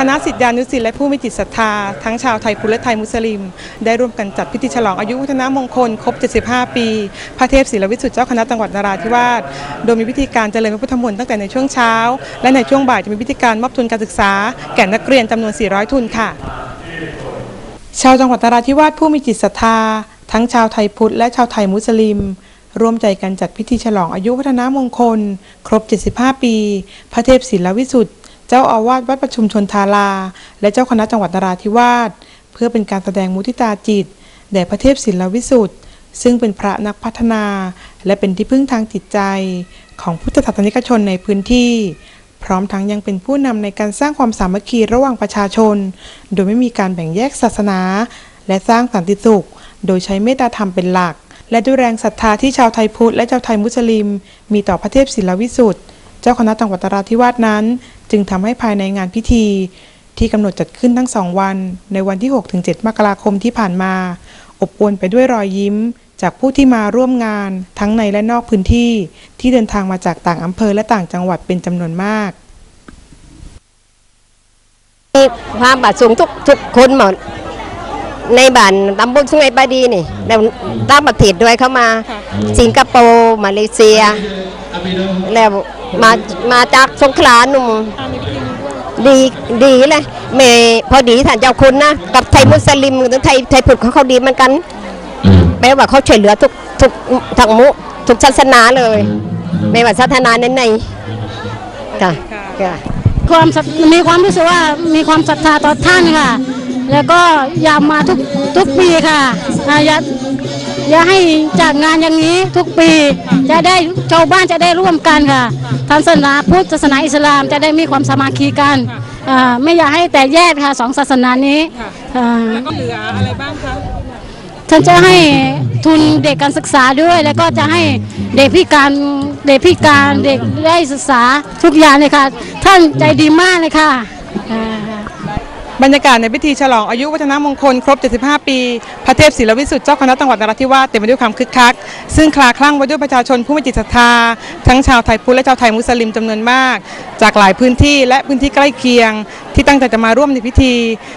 คณะสิทธิานุศิษย์และผู้มีจิตศรัทธา ทั้งชาวไทยพุทธและไทยมุสลิม ได้ร่วมกันจัดพิธีฉลองอายุวัฒนมงคล ครบ 75 ปี พระเทพศิลวิสุทธิ์เจ้าคณะจังหวัดนราธิวาส โดยมีพิธีการเจริญพระพุทธมนต์ตั้งแต่ในช่วงเช้า และในช่วงบ่ายจะมีพิธีการมอบทุนการศึกษา แก่นักเรียนจำนวน 400 ทุนค่ะ ชาวจังหวัดนราธิวาสผู้มีจิตศรัทธา ทั้งชาวไทยพุทธและชาวไทยมุสลิมร่วมใจกันจัดพิธีฉลองอายุวัฒนมงคล ครบ 75 ปี พระเทพศิลวิสุทธิ์ เจ้าอาวาสวัดประชุมชนทารา และเจ้าคณะจังหวัดนราธิวาสเพื่อเป็นการแสดงมุทิตาจิตแด่พระเทพศิลวิสุทธิ์ซึ่งเป็นพระนักพัฒนา และเป็นที่พึ่งทางจิตใจ ของพุทธศาสนิกชนในพื้นที่ พร้อมทั้งยังเป็นผู้นำในการสร้างความสามัคคีระหว่างประชาชน โดยไม่มีการแบ่งแยกศาสนา และสร้างสันติสุข โดยใช้เมตตาธรรมเป็นหลัก และด้วยแรงศรัทธาที่ชาวไทยพุทธและชาวไทยมุสลิม มีต่อพระเทพศิลวิสุทธิ์เจ้าคณะจังหวัดนราธิวาสนั้น จึงทำให้ภายในงานพิธี ที่กำหนดจัดขึ้นทั้งสองวัน ในวันที่ 6-7 มกราคมที่ผ่านมา อบอวลไปด้วยรอยยิ้ม จากผู้ที่มาร่วมงาน ทั้งในและนอกพื้นที่ ที่เดินทางมาจากต่างอำเภอและต่างจังหวัดเป็นจำนวนมากมีความประสงค์ทุกทุกคนหมดในบ้านตำบลสุไหงปาดีนี่แล้วต่างประเทศด้วยเข้ามา สิงคโปร์มาเลเซีย แล้ว มามาจากสงขลาหนุ่มดีดีเลยแม่พอดีท่านเจ้าคุณนะกับไทยมุสลิมหรือไทยไทยพุทธเขาเขาดีเหมือนกันแปลว่าเขาช่วยเหลือทุกทุกทั้งมุทุกศาสนาเลยไม่ว่าศาสนาไหนๆจ้ะจ้ะความศรัทมีความรู้สึกว่ามีความศรัทธาต่อท่านค่ะ แล้วก็อยากมาทุกทุกปีค่ะอ่าอย่า อย่าให้จากงานอย่างนี้ทุกปี จะได้ชาวบ้านจะได้ร่วมกันค่ะทางศาสนาพุทธศาสนาอิสลามจะได้มีความสามัคคีกันอ่าไม่อยากให้แตกแยกค่ะสองศาสนานี้อ่าแล้วก็เหลืออะไรบ้างคะท่านจะให้ทุนเด็กการศึกษาด้วย แล้วก็จะให้เด็กพิการเด็กพิการเด็กได้ศึกษาทุกอย่างเลยค่ะ ท่านใจดีมากเลยค่ะอ่า บรรยากาศในพิธีฉลองอายุวัฒนมงคลครบ 75 ปี พระเทพศิลวิสุทธิ์เจ้าคณะจังหวัดนราธิวาสเต็มไปด้วยความคึกคัก ซึ่งคลาคลั่งไปด้วยประชาชนผู้มีจิตศรัทธา ทั้งชาวไทยพุทธและชาวไทยมุสลิมจำนวนมาก จากหลายพื้นที่และพื้นที่ใกล้เคียง ที่ตั้งใจจะมาร่วมในพิธี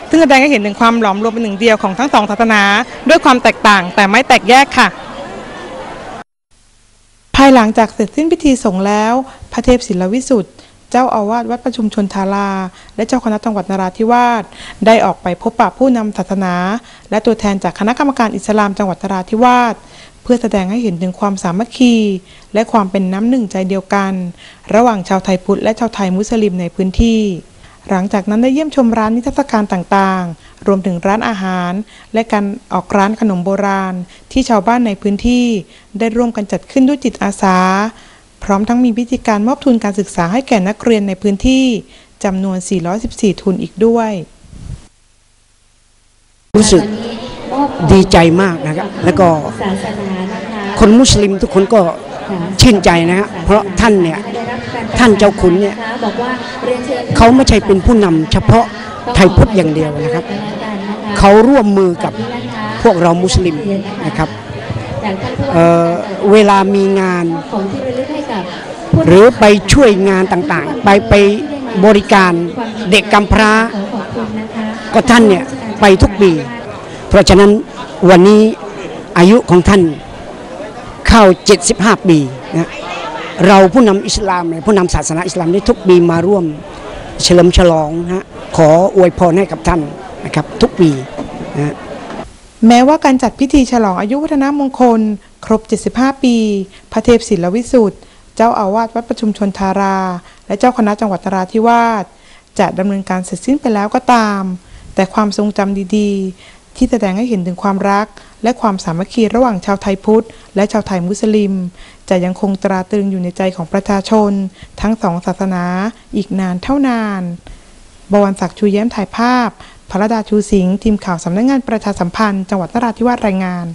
ซึ่งแสดงให้เห็นถึงความหลอมรวมเป็นหนึ่งเดียวของทั้งสองศาสนา ด้วยความแตกต่างแต่ไม่แตกแยกค่ะภายหลังจากเสร็จสิ้นพิธีสงฆ์แล้ว พระเทพศิลวิสุทธิ์ เจ้าอาวาสวัดประชุมชนทารา และเจ้าคณะจังหวัดนราธิวาสได้ออกไปพบปะผู้นำศาสนา และตัวแทนจากคณะกรรมการอิสลามจังหวัดนราธิวาสเพื่อแสดงให้เห็นถึงความสามัคคี และความเป็นน้ำหนึ่งใจเดียวกัน ระหว่างชาวไทยพุทธและชาวไทยมุสลิมในพื้นที่ หลังจากนั้นได้เยี่ยมชมร้านนิทรรศการต่างๆ รวมถึงร้านอาหาร และการออกร้านขนมโบราณ ที่ชาวบ้านในพื้นที่ ได้ร่วมกันจัดขึ้นด้วยจิตอาสา พร้อมทั้งมีพิธีการมอบทุนการศึกษาให้แก่นักเรียนในพื้นที่จำนวน 414 ทุนอีกด้วย รู้สึกดีใจมากนะครับ แล้วก็คนมุสลิมทุกคนก็ชื่นใจนะฮะเพราะท่านเนี่ยท่านเจ้าขุนเนี่ยเขาไม่ใช่เป็นผู้นำเฉพาะไทยพุทธอย่างเดียวนะครับ เขาร่วมมือกับพวกเรามุสลิมนะครับ เอ่อเวลามีงานหรือไปช่วยงานต่างๆ ไปไปบริการเด็กกำพร้าก็ท่านเนี่ยไปทุกปี เพราะฉะนั้นวันนี้อายุของท่านเข้า 75 ปีนะเราผู้นำอิสลามเนี่ยผู้นำศาสนาอิสลามได้ทุกปีมาร่วมเฉลิมฉลองนะฮะขออวยพรให้กับท่านนะครับทุกปีนะ แม้ว่าการจัดพิธีฉลองอายุวัฒนมงคล ครบ 75 ปี พระเทพศิลวิสุทธิ์เจ้าอาวาสวัดประชุมชนทารา และเจ้าคณะจังหวัดนราธิวาสจะดำเนินการเสร็จสิ้นไปแล้วก็ตาม แต่ความทรงจำดีๆ ที่แสดงให้เห็นถึงความรัก และความสามัคคีระหว่างชาวไทยพุทธ และชาวไทยมุสลิม จะยังคงตราตรึงอยู่ในใจของประชาชน ทั้งสองศาสนาอีกนานเท่านานบวรศักดิ์ชูแย้มถ่ายภาพ พระดาชูสิงห์ทีมข่าวสำนักงานประชาสัมพันธ์จังหวัดนราธิวาสรายงาน